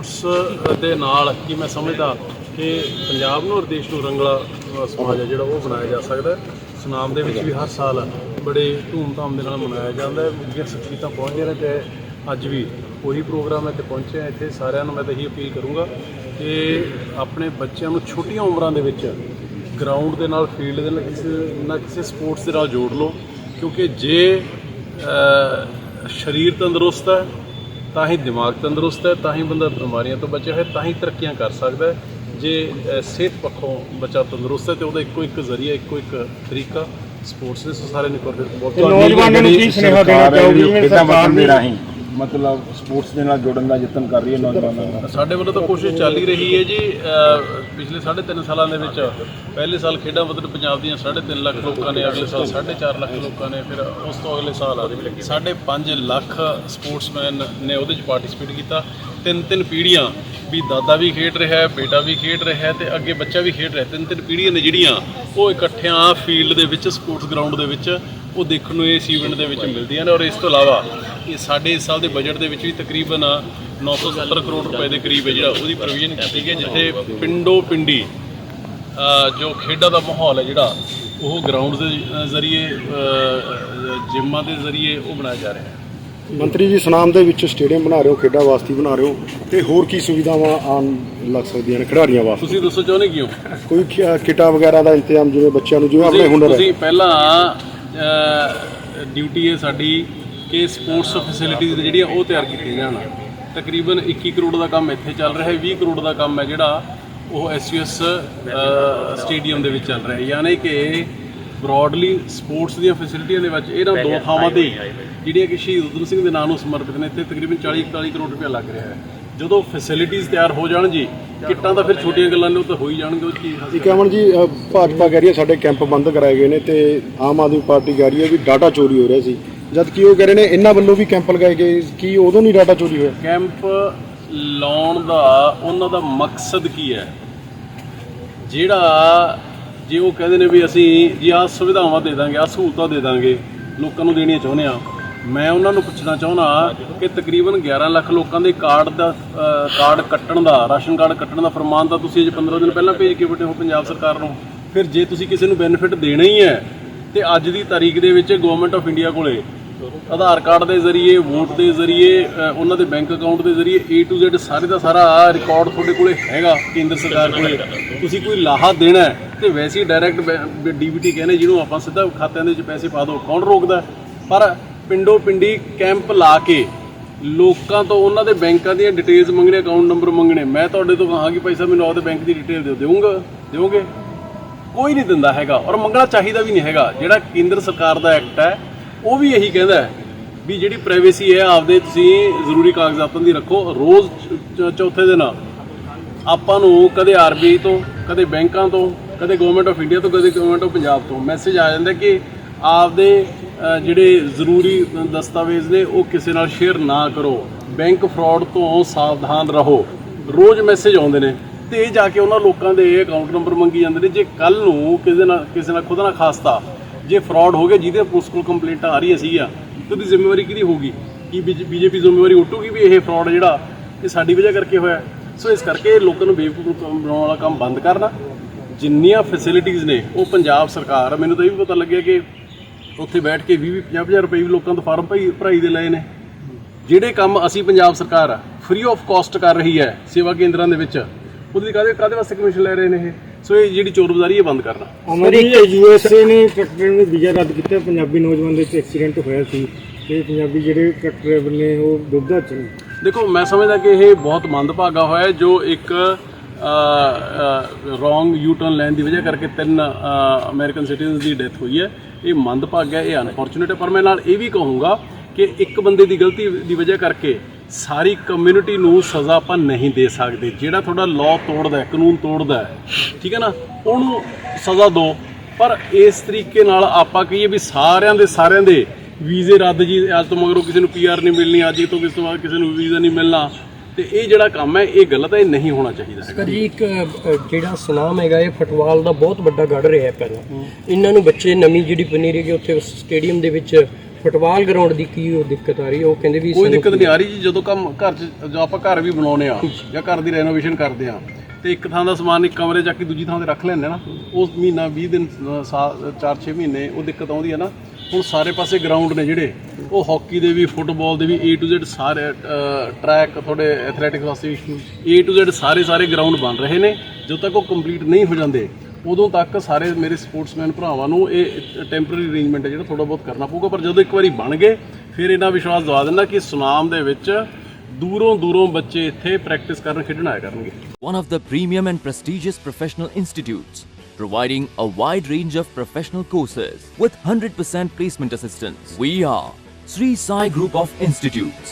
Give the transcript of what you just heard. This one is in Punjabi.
ਸਪੋਰਟਸ ਦੇ ਨਾਲ ਕੀ ਮੈਂ ਸਮਝਦਾ ਕਿ ਪੰਜਾਬ ਨੂੰ ਔਰ ਦੇਸ਼ ਨੂੰ ਰੰਗਲਾ ਸਮਾਜ ਹੈ ਜਿਹੜਾ ਉਹ ਬਣਾਇਆ ਜਾ ਸਕਦਾ ਹੈ। ਸੁਨਾਮ ਦੇ ਵਿੱਚ ਵੀ ਹਰ ਸਾਲ ਬੜੇ ਧੂਮਧਾਮ ਦੇ ਨਾਲ ਮਨਾਇਆ ਜਾਂਦਾ ਹੈ। ਜਿਹੜੀਆਂ ਸ਼ਖਸੀਅਤਾਂ ਪਹੁੰਚਦੀਆਂ ਨੇ ਤੇ ਅੱਜ ਵੀ ਉਹੀ ਪ੍ਰੋਗਰਾਮ ਹੈ ਤੇ ਪਹੁੰਚੇ ਹਾਂ ਇੱਥੇ ਸਾਰਿਆਂ ਨੂੰ ਮੈਂ ਤਾਂ ਇਹੀ ਅਪੀਲ ਕਰੂੰਗਾ ਕਿ ਆਪਣੇ ਬੱਚਿਆਂ ਨੂੰ ਛੋਟੀਆਂ ਉਮਰਾਂ ਦੇ ਵਿੱਚ ਗਰਾਊਂਡ ਦੇ ਨਾਲ, ਫੀਲਡ ਦੇ ਨਾਲ ਕਿਸੇ ਨਾ ਕਿਸੇ ਸਪੋਰਟਸ ਦੇ ਨਾਲ ਜੋੜ ਲਓ। ਕਿਉਂਕਿ ਜੇ ਸਰੀਰ ਤੰਦਰੁਸਤ ਹੈ ਤਾਂ ਹੀ ਦਿਮਾਗ ਤੰਦਰੁਸਤ ਹੈ ਤਾਂ ਹੀ ਬੰਦਾ ਬਿਮਾਰੀਆਂ ਤੋਂ ਬਚਿਆ ਹੈ ਤਾਂ ਹੀ ਤਰੱਕੀਆਂ ਕਰ ਸਕਦਾ ਹੈ। ਜੇ ਸਿਹਤ ਪੱਖੋਂ ਬੱਚਾ ਤੰਦਰੁਸਤ ਹੈ ਤੇ ਉਹਦਾ ਇੱਕੋ ਇੱਕ ਜ਼ਰੀਆ ਇੱਕੋ ਇੱਕ ਤਰੀਕਾ ਸਪੋਰਟਸ ਦੇ ਸਾਰੇ ਨੇ ਕਰ ਫਿਰ ਬਹੁਤ ਨੌਜਵਾਨਾਂ ਨੂੰ ਕੀ ਸੁਨੇਹਾ ਦੇਣਾ ਚਾਹੋਗੇ? ਸਰਕਾਰ ਦੇ ਰਾਹੀਂ ਮਤਲਬ ਸਪੋਰਟਸ ਦੇ ਨਾਲ ਜੋੜਨ ਦਾ ਯਤਨ ਕਰ ਰਹੀ ਹੈ ਨੌਜਵਾਨਾਂ ਨੂੰ ਸਾਡੇ ਵੱਲੋਂ ਤਾਂ ਕੋਸ਼ਿਸ਼ ਚੱਲ ਹੀ ਰਹੀ ਹੈ ਜੀ, ਅਹ, ਪਿਛਲੇ 3.5 ਸਾਲਾਂ ਦੇ ਵਿੱਚ ਪਹਿਲੇ ਸਾਲ ਖੇਡਾਂ ਵਤਨ ਪੰਜਾਬ ਦੀਆਂ 3.5 ਲੱਖ ਲੋਕਾਂ ਨੇ, ਅਗਲੇ ਸਾਲ 4.5 ਲੱਖ ਲੋਕਾਂ ਨੇ, ਫਿਰ ਉਸ ਤੋਂ ਅਗਲੇ ਸਾਲ 5.5 ਲੱਖ ਸਪੋਰਟਸਮੈਨ ਨੇ ਉਹਦੇ 'ਚ ਪਾਰਟਿਸਿਪੇਟ ਕੀਤਾ। ਤਿੰਨ ਤਿੰਨ ਪੀੜ੍ਹੀਆਂ ਵੀ ਦਾਦਾ ਵੀ ਖੇਡ ਰਿਹਾ ਬੇਟਾ ਵੀ ਖੇਡ ਰਿਹਾ ਹੈ ਤੇ ਅੱਗੇ ਬੱਚਾ ਵੀ ਖੇਡ ਰਿਹਾ ਤਿੰਨ ਤਿੰਨ ਪੀੜ੍ਹੀਆਂ ਨੇ ਜਿਹੜੀਆਂ ਉਹ ਇਕੱਠਿਆਂ ਫੀਲਡ ਦੇ ਵਿੱਚ, ਸਪੋਰਟਸ ਗਰਾਊਂਡ ਦੇ ਵਿੱਚ ਉਹ ਦੇਖਣ ਨੂੰ ਇਸ ਈਵੈਂਟ ਦੇ ਵਿੱਚ ਮਿਲਦੀਆਂ ਨੇ ਔਰ ਇਸ ਤੋਂ ਇਲਾਵਾ ਇਹ ਸਾਡੇ ਇਸ ਸਾਲ ਦੇ ਬਜਟ ਦੇ ਵਿੱਚ ਵੀ ਤਕਰੀਬਨ 970 ਕਰੋੜ ਰੁਪਏ ਦੇ ਕਰੀਬ ਹੈ ਜਿਹੜਾ ਉਹਦੀ ਪ੍ਰੋਵੀਜ਼ਨ ਕੀਤੀ ਗਈ ਹੈ ਜਿੱਥੇ ਪਿੰਡੋ ਪਿੰਡੀ ਜੋ ਖੇਡਾਂ ਦਾ ਮਾਹੌਲ ਹੈ ਜਿਹੜਾ ਉਹ ਗਰਾਊਂਡ ਦੇ ਜ਼ਰੀਏ ਜਿੰਮਾਂ ਦੇ ਜ਼ਰੀਏ ਉਹ ਬਣਾਇਆ ਜਾ ਰਿਹਾ ਹੈ। ਮੰਤਰੀ ਜੀ ਸੁਨਾਮ ਦੇ ਵਿੱਚ ਸਟੇਡੀਅਮ ਬਣਾ ਰਹੇ ਹੋ ਖੇਡਾਂ ਵਾਸਤੇ ਬਣਾ ਰਹੇ ਹੋ ਤੇ ਹੋਰ ਕੀ ਸੁਵਿਧਾਵਾਂ ਆਉਣ ਲੱਗ ਸਕਦੀਆਂ ਨੇ ਖਿਡਾਰੀਆਂ ਵਾਸਤੇ? ਤੁਸੀਂ ਦੱਸੋ ਚਾਹੁੰਦੇ ਕਿਉਂ ਕੋਈ ਕਿੱਟਾਂ ਵਗੈਰਾ ਦਾ ਇੰਤਜ਼ਾਮ ਜਿਵੇਂ ਬੱਚਿਆਂ ਨੂੰ ਜਿਵੇਂ ਆਪਣੇ ਹੁਨਰ ਤੁਸੀਂ ਪਹਿਲਾਂ ਡਿਊਟੀ ਹੈ ਸਾਡੀ ਕਿ ਸਪੋਰਟਸ ਫੈਸਿਲਿਟੀਜ਼ ਜਿਹੜੀਆਂ ਉਹ ਤਿਆਰ ਕੀਤੀਆਂ ਜਾਣ। ਤਕਰੀਬਨ 21 ਕਰੋੜ ਦਾ ਕੰਮ ਇੱਥੇ ਚੱਲ ਰਿਹਾ ਹੈ 20 ਕਰੋੜ ਦਾ ਕੰਮ ਹੈ ਜਿਹੜਾ ਉਹ ਐਸਯੂਐਸ ਸਟੇਡੀਅਮ ਦੇ ਵਿੱਚ ਚੱਲ ਰਿਹਾ ਹੈ। ਯਾਨੀ ਕਿ ਬ੍ਰੌਡਲੀ ਸਪੋਰਟਸ ਦੀਆਂ ਫੈਸਿਲਿਟੀਆਂ ਦੇ ਵਿੱਚ ਇਹਨਾਂ ਦੋ ਥਾਵਾਂ ਤੇ ਜਿਹੜੀਆਂ ਕਿ ਸ਼ਹੀਦ ਊਧਮ ਸਿੰਘ ਦੇ ਨਾਂ ਨੂੰ ਸਮਰਪਿਤ ਨੇ ਇੱਥੇ ਤਕਰੀਬਨ 40 41 ਕਰੋੜ ਰੁਪਏ ਲੱਗ ਰਿਹਾ ਹੈ। ਜਦੋਂ ਫੈਸਿਲਿਟੀਜ਼ ਤਿਆਰ ਹੋ ਜਾਣ ਜੀ ਕਿੱਟਾਂ ਤਾਂ ਫਿਰ ਛੋਟੀਆਂ ਗੱਲਾਂ ਨੇ ਉਹ ਤਾਂ ਹੋ ਹੀ ਜਾਣਗੇ ਉਹ 'ਚ ਕੀ ਹਾਸਲ ਇੱਕ ਅਮਨ ਜੀ ਭਾਜਪਾ ਕਹਿ ਰਹੀ ਹੈ ਸਾਡੇ ਕੈਂਪ ਬੰਦ ਕਰਾਏ ਗਏ ਨੇ ਤੇ ਆਮ ਆਦਮੀ ਪਾਰਟੀ ਕਹਿ ਰਹੀ ਹੈ ਵੀ ਡਾਟਾ ਚੋਰੀ ਹੋ ਰਿਹਾ ਸੀ। ਜਦ ਕਿ ਉਹ ਕਹਿ ਰਹੇ ਨੇ ਇਹਨਾਂ ਵੱਲੋਂ ਵੀ ਕੈਂਪ ਲਗਾਏ ਗਏ, ਕੀ ਉਦੋਂ ਨਹੀਂ ਡਾਟਾ ਚੋਰੀ ਹੋਇਆ? ਕੈਂਪ ਲਾਉਣ ਦਾ ਉਹਨਾਂ ਦਾ ਮਕਸਦ ਕੀ ਹੈ? ਜਿਹੜਾ ਜੇ ਉਹ ਕਹਿੰਦੇ ਨੇ ਵੀ ਅਸੀਂ ਜੀ ਆਹ ਸੁਵਿਧਾਵਾਂ ਦੇ ਦਾਂਗੇ, ਆਹ ਸਹੂਲਤਾਂ ਦੇ ਦਾਂਗੇ, ਲੋਕਾਂ ਨੂੰ ਦੇਣੀਆਂ ਚਾਹੁੰਦੇ ਆ ਮੈਂ ਉਹਨਾਂ ਨੂੰ ਪੁੱਛਣਾ ਚਾਹੁੰਦਾ ਕਿ ਤਕਰੀਬਨ 11 ਲੱਖ ਲੋਕਾਂ ਦੇ ਕਾਰਡ ਦਾ ਕਾਰਡ ਕੱਟਣ ਦਾ, ਰਾਸ਼ਨ ਕਾਰਡ ਕੱਟਣ ਦਾ ਫਰਮਾਨ ਤਾਂ ਤੁਸੀਂ ਅਜੇ 15 ਦਿਨ ਪਹਿਲਾਂ ਭੇਜ ਕੇ ਬੈਠੇ ਹੋ ਪੰਜਾਬ ਸਰਕਾਰ ਨੂੰ। ਫਿਰ ਜੇ ਤੁਸੀਂ ਕਿਸੇ ਨੂੰ ਬੈਨੀਫਿਟ ਦੇਣਾ ਹੀ ਹੈ, ਤੇ ਅੱਜ ਦੀ ਤਾਰੀਖ ਦੇ ਵਿੱਚ ਗਵਰਨਮੈਂਟ ਆਫ ਇੰਡੀਆ ਕੋਲੇ ਆਧਾਰ ਕਾਰਡ ਦੇ ਜ਼ਰੀਏ, ਵੋਟ ਦੇ ਜ਼ਰੀਏ ਉਹਨਾਂ ਦੇ ਬੈਂਕ ਅਕਾਊਂਟ ਦੇ ਜ਼ਰੀਏ, A to Z ਸਾਰੇ ਦਾ ਸਾਰਾ ਰਿਕਾਰਡ ਤੁਹਾਡੇ ਕੋਲੇ ਹੈਗਾ, ਕੇਂਦਰ ਸਰਕਾਰ ਕੋਲੇ। ਤੁਸੀਂ ਕੋਈ ਲਾਹਾ ਦੇਣਾ ਹੈ ਤੇ ਵੈਸੇ ਹੀ ਡਾਇਰੈਕਟ ਡੀਬੀਟੀ ਕਹਿੰਦੇ ਜਿਹਨੂੰ ਆਪਾਂ ਸਿੱਧਾ ਖਾਤਿਆਂ ਦੇ ਵਿੱਚ ਪੈਸੇ ਪਾ ਦਿਓ, ਕੌਣ ਰੋਕਦਾ ਪਰ ਪਿੰਡੋ ਪਿੰਡੀ ਕੈਂਪ ਲਾ ਕੇ ਲੋਕਾਂ ਤੋਂ ਉਹਨਾਂ ਦੇ ਬੈਂਕਾਂ ਦੀਆਂ ਡਿਟੇਲਸ ਮੰਗਣੇ ਅਕਾਊਂਟ ਨੰਬਰ ਮੰਗਣੇ। ਮੈਂ ਤੁਹਾਡੇ ਤੋਂ ਕਹਾਂ ਕਿ ਭਾਈ ਸਾਹਿਬ, ਮੈਨੂੰ ਆਪਦੇ ਬੈਂਕ ਦੀ ਡਿਟੇਲ ਦਿਓ। ਦੇਵੋਗੇ? ਦਿਓਗੇ ਕੋਈ ਨਹੀਂ ਦਿੰਦਾ ਹੈਗਾ ਔਰ ਮੰਗਣਾ ਚਾਹੀਦਾ ਵੀ ਨਹੀਂ ਹੈਗਾ। ਜਿਹੜਾ ਕੇਂਦਰ ਸਰਕਾਰ ਦਾ ਐਕਟ ਹੈ ਉਹ ਵੀ ਇਹੀ ਕਹਿੰਦਾ ਹੈ ਵੀ ਜਿਹੜੀ ਪ੍ਰਾਈਵੇਸੀ ਹੈ, ਆਪਦੇ ਤੁਸੀਂ ਜ਼ਰੂਰੀ ਕਾਗਜ਼ਾਤਾਂ ਦੀ ਰੱਖੋ। ਰੋਜ਼ ਚ- ਚੌਥੇ ਦਿਨ ਆਪਾਂ ਨੂੰ ਕਦੇ ਆਰਬੀਆਈ ਤੋਂ, ਕਦੇ ਬੈਂਕਾਂ ਤੋਂ, ਕਦੇ ਗਵਰਨਮੈਂਟ ਆਫ ਇੰਡੀਆ ਤੋਂ, ਕਦੇ ਗਵਰਨਮੈਂਟ ਆਫ ਪੰਜਾਬ ਤੋਂ ਮੈਸੇਜ ਆ ਜਾਂਦਾ ਕਿ ਆਪਦੇ ਜਿਹੜੇ ਜ਼ਰੂਰੀ ਦਸਤਾਵੇਜ਼ ਨੇ, ਉਹ ਕਿਸੇ ਨਾਲ ਸ਼ੇਅਰ ਨਾ ਕਰੋ। ਬੈਂਕ ਫਰਾਡ ਤੋਂ ਸਾਵਧਾਨ ਰਹੋ। ਰੋਜ਼ ਮੈਸੇਜ ਆਉਂਦੇ ਨੇ। ਤੇ ਇਹ ਜਾ ਕੇ ਉਹਨਾਂ ਲੋਕਾਂ ਦੇ ਅਕਾਊਂਟ ਨੰਬਰ ਮੰਗੀ ਜਾਂਦੇ ਨੇ। ਜੇ ਕੱਲ ਨੂੰ ਕਿਸੇ ਨਾਲ ਕਿਸੇ ਨਾਲ ਖੁਦ ਨਾਲ ਖਾਸਤਾ ਜੇ ਫਰਾਡ ਹੋ ਗਿਆ, ਜਿਹਦੇ ਪੁਲਿਸ ਕੋਲ ਕੰਪਲੇਂਟਾਂ ਆ ਰਹੀਆਂ ਸੀਗੀਆਂ ਤੇ ਉਹਦੀ ਜ਼ਿੰਮੇਵਾਰੀ ਕਿਹਦੀ ਹੋਊਗੀ? ਕੀ ਬੀਜੇਪੀ ਜ਼ਿੰਮੇਵਾਰੀ ਉਟੂਗੀ ਵੀ ਇਹ ਫਰਾਡ ਜਿਹੜਾ ਇਹ ਸਾਡੀ ਵਜ੍ਹਾ ਕਰਕੇ ਹੋਇਆ? ਸੋ ਇਸ ਕਰਕੇ ਲੋਕਾਂ ਨੂੰ ਬੇਵਕੂਫ ਬਣਾਉਣ ਵਾਲਾ ਕੰਮ ਬੰਦ ਕਰਨਾ। ਜਿੰਨੀਆਂ ਫੈਸਿਲਿਟੀਆਂ ਨੇ, ਉਹ ਪੰਜਾਬ ਸਰਕਾਰ, ਮੈਨੂੰ ਤਾਂ ਇਹ ਵੀ ਪਤਾ ਲੱਗਿਆ ਕਿ ਉੱਥੇ ਬੈਠ ਕੇ 20 50 ਹਜ਼ਾਰ ਰੁਪਏ ਵੀ ਲੋਕਾਂ ਤੋਂ ਫਾਰਮ ਭਈ ਭਰਾਈ ਦੇ ਲਏ ਨੇ। ਜਿਹੜੇ ਕੰਮ ਅਸੀਂ ਪੰਜਾਬ ਸਰਕਾਰ ਫ੍ਰੀ ਆਫ ਕਾਸਟ ਕਰ ਰਹੀ ਹੈ ਸੇਵਾ ਕੇਂਦਰਾਂ ਦੇ ਵਿੱਚ, ਉਹਦੀ ਕਾਹਦੇ ਕਾਹਦੇ ਵਾਸਤੇ ਕਮਿਸ਼ਨ ਲੈ ਰਹੇ ਨੇ ਇਹ? ਸੋ ਇਹ ਜਿਹੜੀ ਚੋਰਬਜ਼ਾਰੀ ਹੈ ਬੰਦ ਕਰਨਾ। ਅਮਨ ਜੀ ਯੂਐਸਏ ਨੇ ਟਰੱਕ ਡਰਾਈਵਰ ਨੂੰ ਵੀਜ਼ਾ ਰੱਦ ਕੀਤਾ ਪੰਜਾਬੀ ਨੌਜਵਾਨ ਦੇ ਵਿੱਚ ਐਕਸੀਡੈਂਟ ਹੋਇਆ ਸੀ ਤੇ ਪੰਜਾਬੀ ਜਿਹੜੇ ਟਰੱਕ ਡਰਾਈਵਰ ਨੇ ਉਹ ਡੁੱਬਦਾ ਚ ਨੇ ਦੇਖੋ ਮੈਂ ਸਮਝਦਾ ਕਿ ਇਹ ਬਹੁਤ ਮੰਦਭਾਗਾ ਹੋਇਆ ਜੋ ਇੱਕ ਰੋਂਗ ਯੂ ਟਰਨ ਲੈਣ ਦੀ ਵਜ੍ਹਾ ਕਰਕੇ ਤਿੰਨ ਅਮਰੀਕਨ ਸਿਟੀਜ਼ਨਸ ਦੀ ਡੈਥ ਹੋਈ ਹੈ। ਇਹ ਮੰਦਭਾਗਾ ਹੈ ਇਹ ਅਨਫੋਰਚੂਨੇਟ ਹੈ। ਪਰ ਮੈਂ ਨਾਲ ਇਹ ਵੀ ਕਹੂੰਗਾ ਕਿ ਇੱਕ ਬੰਦੇ ਦੀ ਗਲਤੀ ਦੀ ਵਜ੍ਹਾ ਕਰਕੇ ਸਾਰੀ ਕਮਿਊਨਿਟੀ ਨੂੰ ਸਜ਼ਾ ਆਪਾਂ ਨਹੀਂ ਦੇ ਸਕਦੇ। ਜਿਹੜਾ ਤੁਹਾਡਾ ਲਾਅ ਤੋੜਦਾ ਹੈ ਕਾਨੂੰਨ ਤੋੜਦਾ ਹੈ ਠੀਕ ਹੈ ਨਾ? ਉਹਨੂੰ ਸਜ਼ਾ ਦਿਓ ਪਰ ਇਸ ਤਰੀਕੇ ਨਾਲ ਆਪਾਂ ਕਹੀਏ ਵੀ ਸਾਰਿਆਂ ਦੇ ਸਾਰਿਆਂ ਦੇ ਵੀਜ਼ੇ ਰੱਦ ਜੀ ਅੱਜ ਤੋਂ ਮਗਰੋਂ ਕਿਸੇ ਨੂੰ ਪੀਆਰ ਨਹੀਂ ਮਿਲਣੀ ਅੱਜ ਤੋਂ ਕਿਸੇ ਤੋਂ ਬਾਅਦ ਕਿਸੇ ਨੂੰ ਵੀਜ਼ਾ ਨਹੀਂ ਮਿਲਣਾ। ਤੇ ਇਹ ਜਿਹੜਾ ਕੰਮ ਹੈ ਇਹ ਗਲਤ ਹੈ ਇਹ ਨਹੀਂ ਹੋਣਾ ਚਾਹੀਦਾ ਹੈਗਾ। ਜੀ ਇੱਕ ਜਿਹੜਾ ਸੁਨਾਮ ਹੈਗਾ ਇਹ ਫੁੱਟਬਾਲ ਦਾ ਬਹੁਤ ਵੱਡਾ ਗੜ ਰਿਹਾ ਹੈ ਪਹਿਲਾਂ। ਇਹਨਾਂ ਨੂੰ ਬੱਚੇ ਨਵੀਂ ਜਿਹੜੀ ਬਣੀ ਰਹੀ ਉੱਥੇ ਸਟੇਡੀਅਮ ਦੇ ਵਿੱਚ ਫੁੱਟਬਾਲ ਗਰਾਊਂਡ ਦੀ ਕੀ ਉਹ ਦਿੱਕਤ ਆ ਰਹੀ ਉਹ ਕਹਿੰਦੇ ਵੀ ਕੋਈ ਦਿੱਕਤ ਨਹੀਂ ਆ ਰਹੀ ਜੀ ਜਦੋਂ ਕੰਮ ਘਰ 'ਚ ਜਦੋਂ ਆਪਾਂ ਘਰ ਵੀ ਬਣਾਉਨੇ ਆ ਜਾਂ ਘਰ ਦੀ ਰੈਨੋਵੇਸ਼ਨ ਕਰਦੇ ਆ ਤੇ ਇੱਕ ਥਾਂ ਦਾ ਸਮਾਨ ਇੱਕ ਕਮਰੇ ਚੱਕ ਕੇ ਦੂਜੀ ਥਾਂ ਤੇ ਰੱਖ ਲੈਂਦੇ ਨਾ ਉਸ ਮਹੀਨਾ 20 ਦਿਨ ਅ, ਸਾਲ 4-6 ਮਹੀਨੇ ਉਹ ਦਿੱਕਤ ਆਉਂਦੀ ਹੈ ਨਾ। ਹੁਣ ਸਾਰੇ ਪਾਸੇ ਗਰਾਊਂਡ ਨੇ ਜਿਹੜੇ ਉਹ ਹਾਕੀ ਦੇ ਵੀ ਫੁੱਟਬਾਲ ਦੇ ਵੀ A to Z ਸਾਰੇ ਟਰੈਕ ਤੁਹਾਡੇ ਐਥਲੈਟਿਕਸ ਵਾਸਤੇ A to Z ਸਾਰੇ ਸਾਰੇ ਗਰਾਊਂਡ ਬਣ ਰਹੇ ਨੇ। ਜਦੋਂ ਤੱਕ ਉਹ ਕੰਪਲੀਟ ਨਹੀਂ ਹੋ ਜਾਂਦੇ ਉਦੋਂ ਤੱਕ ਸਾਰੇ ਮੇਰੇ ਸਪੋਰਟਸਮੈਨ ਭਰਾਵਾਂ ਨੂੰ ਇਹ ਟੈਂਪਰੇਰੀ ਅਰੇਂਜਮੈਂਟ ਹੈ ਜਿਹੜਾ ਥੋੜਾ ਬਹੁਤ ਕਰਨਾ ਪਊਗਾ। ਪਰ ਜਦੋਂ ਇੱਕ ਵਾਰੀ ਬਣ ਗਏ ਫਿਰ ਇਹਨਾਂ ਵਿਸ਼ਵਾਸ ਦਵਾ ਦਿੰਦਾ ਕਿ ਸੁਨਾਮ ਦੇ ਵਿੱਚ ਦੂਰੋਂ ਦੂਰੋਂ ਬੱਚੇ ਇੱਥੇ ਪ੍ਰੈਕਟਿਸ ਕਰਨ ਖੇਡਣ ਆਇਆ ਕਰਨਗੇ one of the premium and prestigious professional institutes, providing a wide range of professional courses with 100% placement assistance. We are Sri Sai Group of Institutes,